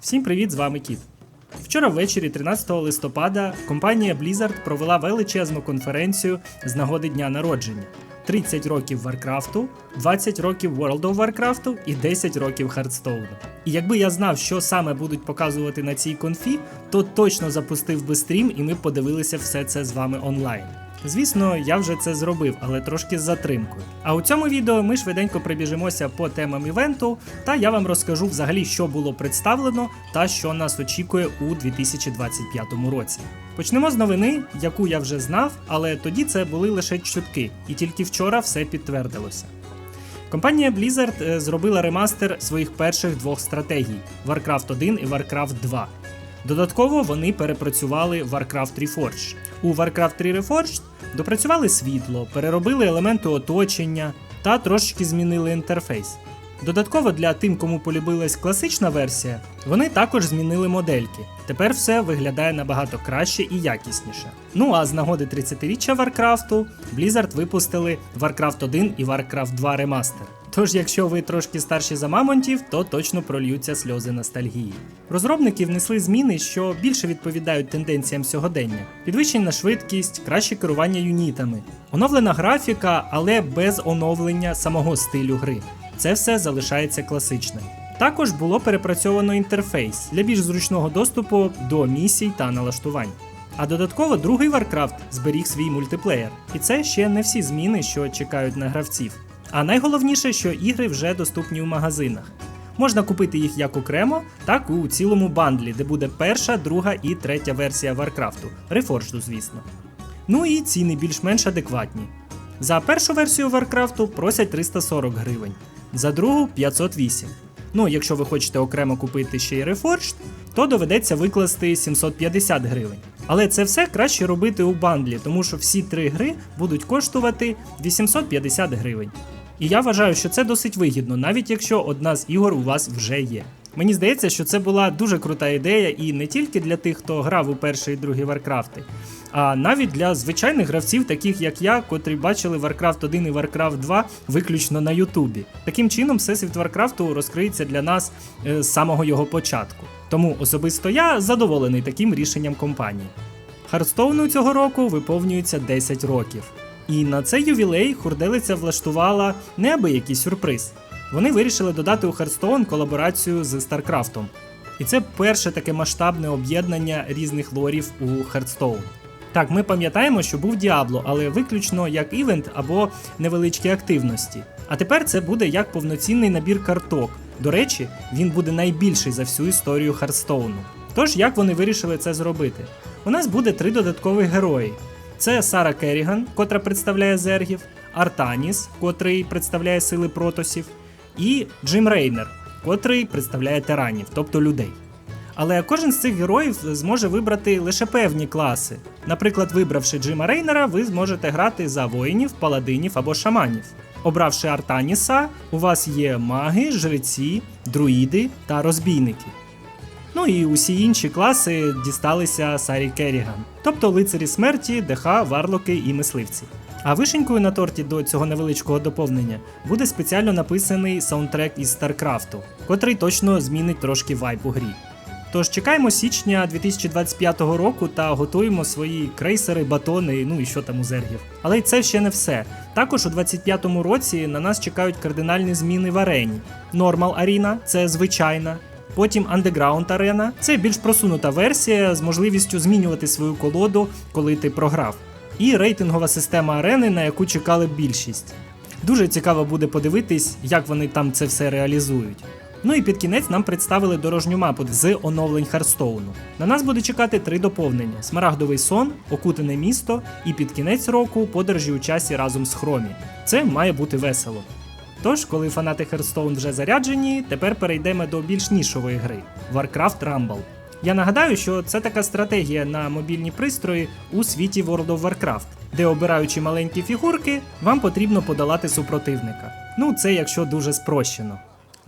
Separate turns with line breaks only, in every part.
Всім привіт, з вами Кіт. Вчора ввечері, 13 листопада, компанія Blizzard провела величезну конференцію з нагоди дня народження. 30 років Варкрафту, 20 років World of Warcraft і 10 років Хардстоуну. І якби я знав, що саме будуть показувати на цій конфі, то точно запустив би стрім і ми подивилися все це з вами онлайн. Звісно, я вже це зробив, але трошки з затримкою. А у цьому відео ми швиденько прибіжимося по темам івенту, та я вам розкажу взагалі, що було представлено та що нас очікує у 2025 році. Почнемо з новини, яку я вже знав, але тоді це були лише чутки, і тільки вчора все підтвердилося. Компанія Blizzard е, зробила ремастер своїх перших двох стратегій Warcraft 1 і Warcraft 2. Додатково вони перепрацювали Warcraft Reforged. У Warcraft 3 Reforged допрацювали світло, переробили елементи оточення та трошечки змінили інтерфейс. Додатково для тим, кому полюбилась класична версія, вони також змінили модельки. Тепер все виглядає набагато краще і якісніше. Ну а з нагоди 30-річчя Варкрафту Blizzard випустили Warcraft 1 і Warcraft 2 ремастер. Тож, якщо ви трошки старші за мамонтів, то точно прольються сльози ностальгії. Розробники внесли зміни, що більше відповідають тенденціям сьогодення: підвищена швидкість, краще керування юнітами, оновлена графіка, але без оновлення самого стилю гри. Це все залишається класичним. Також було перепрацьовано інтерфейс для більш зручного доступу до місій та налаштувань. А додатково другий Warcraft зберіг свій мультиплеєр. І це ще не всі зміни, що чекають на гравців. А найголовніше, що ігри вже доступні у магазинах. Можна купити їх як окремо, так і у цілому бандлі, де буде перша, друга і третя версія Варкрафту, Reforged, звісно. Ну і ціни більш-менш адекватні. За першу версію Варкрафту просять 340 гривень, за другу 508. Ну, якщо ви хочете окремо купити ще й Reforged, то доведеться викласти 750 гривень. Але це все краще робити у бандлі, тому що всі три гри будуть коштувати 850 гривень. І я вважаю, що це досить вигідно, навіть якщо одна з ігор у вас вже є. Мені здається, що це була дуже крута ідея, і не тільки для тих, хто грав у перший і другий Варкрафти, а навіть для звичайних гравців, таких як я, котрі бачили Warcraft 1 і Warcraft 2 виключно на Ютубі. Таким чином, всесвіт Варкрафту розкриється для нас е, з самого його початку. Тому особисто я задоволений таким рішенням компанії. Хардстоуну цього року виповнюється 10 років. І на цей ювілей хурделиця влаштувала неабиякий сюрприз. Вони вирішили додати у Hearthstone колаборацію з StarCraft. І це перше таке масштабне об'єднання різних лорів у Hearthstone. Так, ми пам'ятаємо, що був Діабло, але виключно як івент або невеличкі активності. А тепер це буде як повноцінний набір карток. До речі, він буде найбільший за всю історію Харстоуну. Тож, як вони вирішили це зробити? У нас буде три додаткових герої: це Сара Керріган, котра представляє зергів, Артаніс, котрий представляє сили протосів, і Джим Рейнер, котрий представляє тиранів, тобто людей. Але кожен з цих героїв зможе вибрати лише певні класи. Наприклад, вибравши Джима Рейнера, ви зможете грати за воїнів, паладинів або шаманів. Обравши Артаніса, у вас є маги, жреці, друїди та розбійники. Ну і усі інші класи дісталися Сарі Керріган, тобто лицарі смерті, ДХ, варлоки і мисливці. А вишенькою на торті до цього невеличкого доповнення буде спеціально написаний саундтрек із Старкрафту, котрий точно змінить трошки вайб у грі. Тож чекаємо січня 2025 року та готуємо свої крейсери, батони, ну і що там у зергів. Але це ще не все. Також у 2025 році на нас чекають кардинальні зміни в арені. Нормал Аріна це звичайна. Потім Underground Arena – це більш просунута версія з можливістю змінювати свою колоду, коли ти програв. І рейтингова система арени, на яку чекали більшість. Дуже цікаво буде подивитись, як вони там це все реалізують. Ну і під кінець нам представили дорожню мапу з оновлень Харстоуну. На нас буде чекати три доповнення: Смарагдовий сон, Окутане місто і під кінець року подорожі у часі разом з Хромі. Це має бути весело. Тож, коли фанати Hearthstone вже заряджені, тепер перейдемо до більш нішової гри Warcraft Rumble. Я нагадаю, що це така стратегія на мобільні пристрої у світі World of Warcraft, де обираючи маленькі фігурки, вам потрібно подолати супротивника. Ну, це якщо дуже спрощено.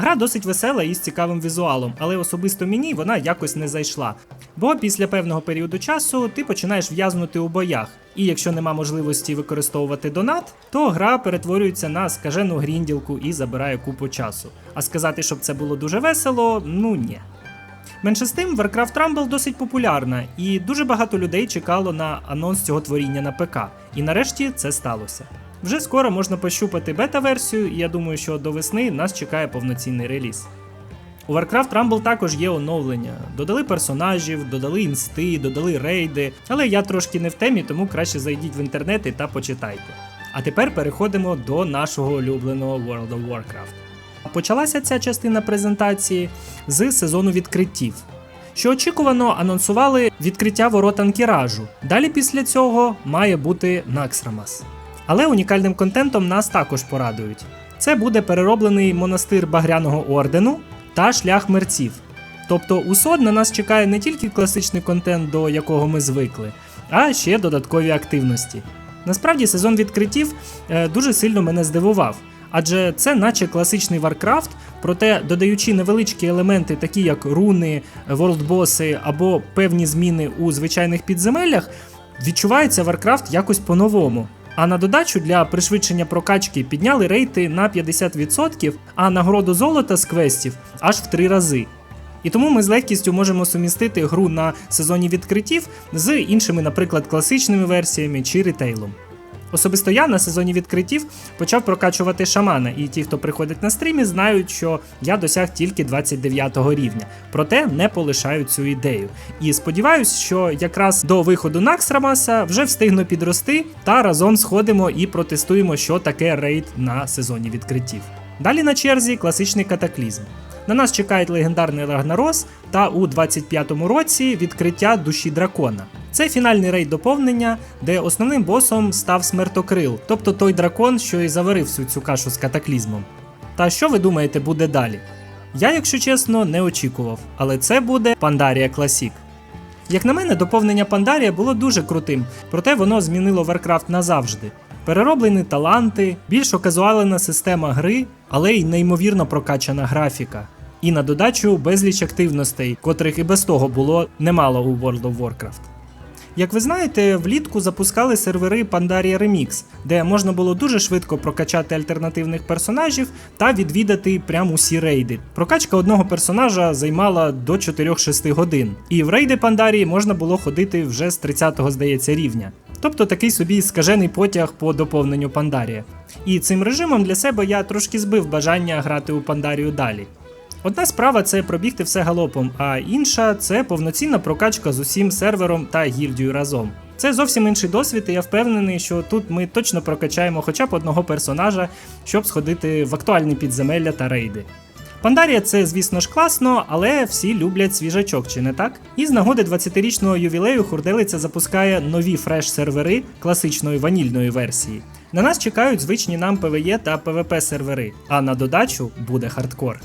Гра досить весела і з цікавим візуалом, але особисто мені вона якось не зайшла. Бо після певного періоду часу ти починаєш в'язнути у боях, і якщо нема можливості використовувати донат, то гра перетворюється на скажену грінділку і забирає купу часу. А сказати, щоб це було дуже весело, ну ні. Менше з тим, Warcraft Rumble досить популярна, і дуже багато людей чекало на анонс цього творіння на ПК. І нарешті це сталося. Вже скоро можна пощупати бета-версію, і я думаю, що до весни нас чекає повноцінний реліз. У Warcraft Rumble також є оновлення. Додали персонажів, додали інсти, додали рейди, але я трошки не в темі, тому краще зайдіть в інтернети та почитайте. А тепер переходимо до нашого улюбленого World of Warcraft. Почалася ця частина презентації з сезону відкриттів. Що очікувано, анонсували відкриття ворот Анкіражу. Далі після цього має бути Наксрамас. Але унікальним контентом нас також порадують. Це буде перероблений монастир Багряного ордену та шлях мерців. Тобто у СОД на нас чекає не тільки класичний контент, до якого ми звикли, а ще додаткові активності. Насправді сезон відкриттів е, дуже сильно мене здивував, адже це наче класичний Warcraft, проте додаючи невеличкі елементи, такі як руни, ворлдбоси або певні зміни у звичайних підземеллях, відчувається Warcraft якось по-новому. А на додачу для пришвидшення прокачки підняли рейти на 50%, а нагороду золота з квестів аж в 3 рази. І тому ми з легкістю можемо сумістити гру на сезоні відкриттів з іншими, наприклад, класичними версіями чи ретейлом. Особисто я на сезоні відкриттів почав прокачувати шамана, і ті, хто приходить на стрімі, знають, що я досяг тільки 29 рівня, проте не полишаю цю ідею. І сподіваюсь, що якраз до виходу Наксрамаса вже встигну підрости та разом сходимо і протестуємо, що таке рейд на сезоні відкриттів. Далі на черзі класичний катаклізм. На нас чекають легендарний Рагнарос та у 25-му році відкриття душі дракона. Це фінальний рейд доповнення, де основним босом став смертокрил, тобто той дракон, що і заварив всю цю кашу з катаклізмом. Та що ви думаєте буде далі? Я, якщо чесно, не очікував, але це буде Пандарія Класік. Як на мене, доповнення Пандарія було дуже крутим, проте воно змінило Warcraft назавжди. Перероблені таланти, більш оказуалена система гри, але й неймовірно прокачана графіка. І на додачу безліч активностей, котрих і без того було немало у World of Warcraft. Як ви знаєте, влітку запускали сервери Pandaria Remix, де можна було дуже швидко прокачати альтернативних персонажів та відвідати прямо усі рейди. Прокачка одного персонажа займала до 4-6 годин, і в рейди Пандарії можна було ходити вже з 30-го, здається, рівня. Тобто такий собі скажений потяг по доповненню Пандарія. І цим режимом для себе я трошки збив бажання грати у Пандарію далі. Одна справа це пробігти все галопом, а інша це повноцінна прокачка з усім сервером та гільдією разом. Це зовсім інший досвід, і я впевнений, що тут ми точно прокачаємо хоча б одного персонажа, щоб сходити в актуальні підземелля та рейди. Пандарія це, звісно ж, класно, але всі люблять свіжачок, чи не так? І з нагоди 20-річного ювілею Хурделиця запускає нові фреш-сервери класичної ванільної версії. На нас чекають звичні нам PvE та PvP сервери, а на додачу буде хардкор.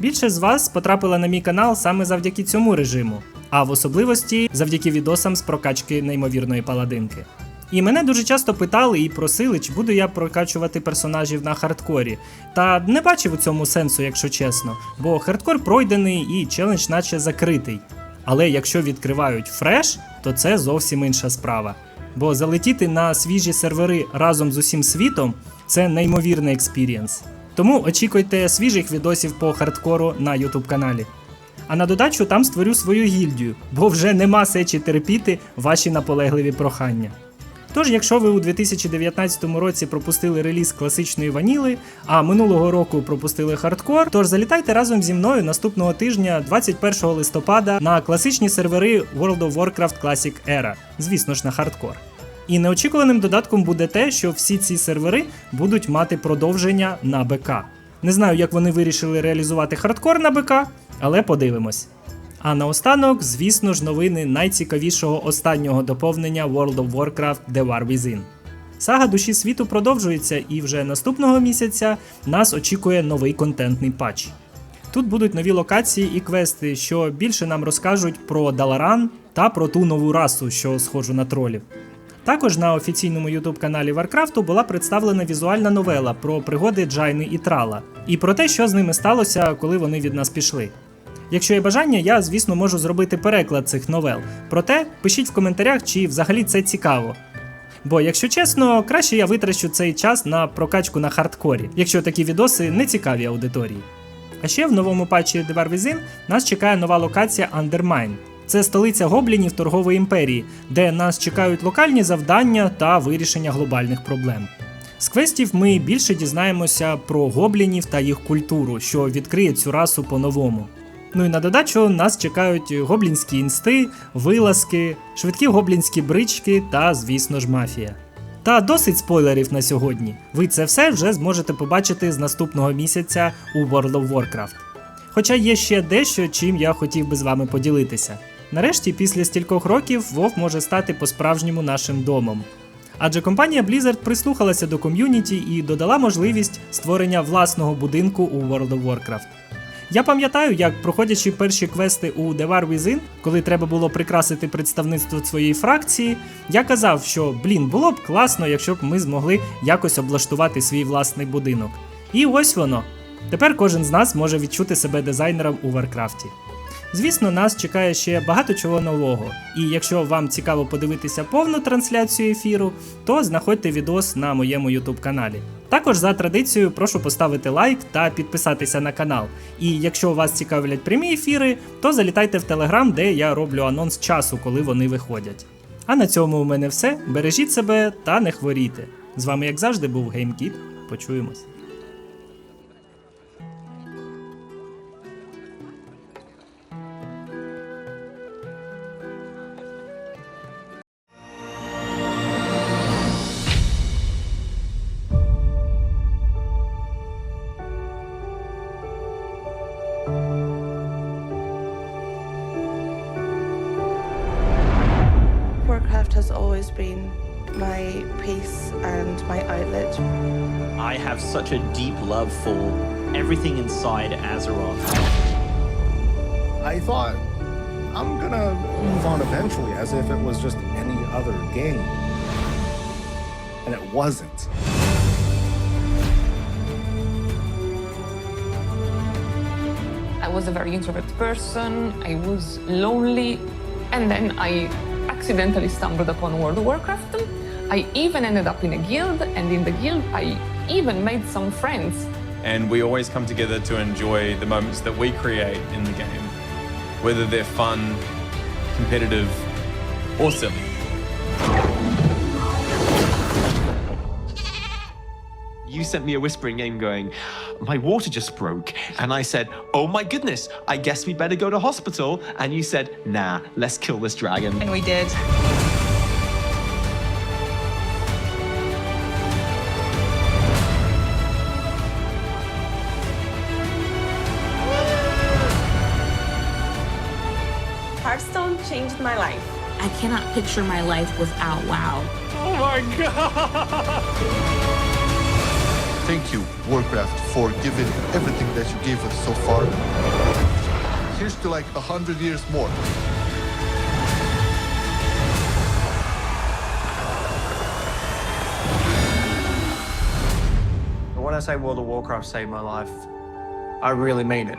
Більше з вас потрапила на мій канал саме завдяки цьому режиму, а в особливості завдяки відосам з прокачки неймовірної паладинки. І мене дуже часто питали і просили, чи буду я прокачувати персонажів на хардкорі. Та не бачив у цьому сенсу, якщо чесно, бо хардкор пройдений і челендж наче закритий. Але якщо відкривають фреш, то це зовсім інша справа. Бо залетіти на свіжі сервери разом з усім світом це неймовірний експірієнс. Тому очікуйте свіжих відосів по хардкору на YouTube каналі. А на додачу там створю свою гільдію, бо вже нема сечі терпіти ваші наполегливі прохання. Тож, якщо ви у 2019 році пропустили реліз класичної ваніли, а минулого року пропустили хардкор, тож залітайте разом зі мною наступного тижня, 21 листопада, на класичні сервери World of Warcraft Classic Era, звісно ж на хардкор. І неочікуваним додатком буде те, що всі ці сервери будуть мати продовження на БК. Не знаю, як вони вирішили реалізувати хардкор на БК, але подивимось. А наостанок, звісно ж, новини найцікавішого останнього доповнення World of Warcraft The War Within. Сага душі світу продовжується, і вже наступного місяця нас очікує новий контентний патч. Тут будуть нові локації і квести, що більше нам розкажуть про Даларан та про ту нову расу, що схожу на тролів. Також на офіційному youtube каналі Варкрафту була представлена візуальна новела про пригоди Джайни і Трала, і про те, що з ними сталося, коли вони від нас пішли. Якщо є бажання, я, звісно, можу зробити переклад цих новел. Проте пишіть в коментарях, чи взагалі це цікаво. Бо, якщо чесно, краще я витрачу цей час на прокачку на хардкорі, якщо такі відоси не цікаві аудиторії. А ще в новому патчі Devar Within нас чекає нова локація Undermine. Це столиця гоблінів торгової імперії, де нас чекають локальні завдання та вирішення глобальних проблем. З квестів ми більше дізнаємося про гоблінів та їх культуру, що відкриє цю расу по-новому. Ну і на додачу нас чекають гоблінські інсти, вилазки, швидкі гоблінські брички та, звісно ж, мафія. Та досить спойлерів на сьогодні. Ви це все вже зможете побачити з наступного місяця у World of Warcraft. Хоча є ще дещо, чим я хотів би з вами поділитися. Нарешті, після стількох років, WoW може стати по-справжньому нашим домом. Адже компанія Blizzard прислухалася до ком'юніті і додала можливість створення власного будинку у World of Warcraft. Я пам'ятаю, як проходячи перші квести у Devar Within, коли треба було прикрасити представництво своєї фракції, я казав, що блін, було б класно, якщо б ми змогли якось облаштувати свій власний будинок. І ось воно. Тепер кожен з нас може відчути себе дизайнером у Варкрафті. Звісно, нас чекає ще багато чого нового. І якщо вам цікаво подивитися повну трансляцію ефіру, то знаходьте відос на моєму YouTube каналі. Також за традицією прошу поставити лайк та підписатися на канал. І якщо вас цікавлять прямі ефіри, то залітайте в Телеграм, де я роблю анонс часу, коли вони виходять. А на цьому у мене все. Бережіть себе та не хворійте. З вами, як завжди, був GameKit. Почуємось.
Have such a deep love for everything inside Azeroth.
I thought I'm gonna move on eventually as if it was just any other game. And it wasn't.
I was a very introvert person. I was lonely. And then I accidentally stumbled upon World of Warcraft. I even ended up in a guild, and in the guild, I even made some friends.
and we always come together to enjoy the moments that we create in the game, whether they're fun, competitive, or silly.
you sent me a whispering game going, My water just broke. And I said, Oh my goodness, I guess we better go to hospital. And you said, Nah, let's kill this dragon.
And we did.
Cannot picture my life without WoW. Oh my god!
Thank you, Warcraft, for giving everything that you gave us so far. Here's to like a hundred years more.
When I say World of Warcraft saved my life, I really mean it.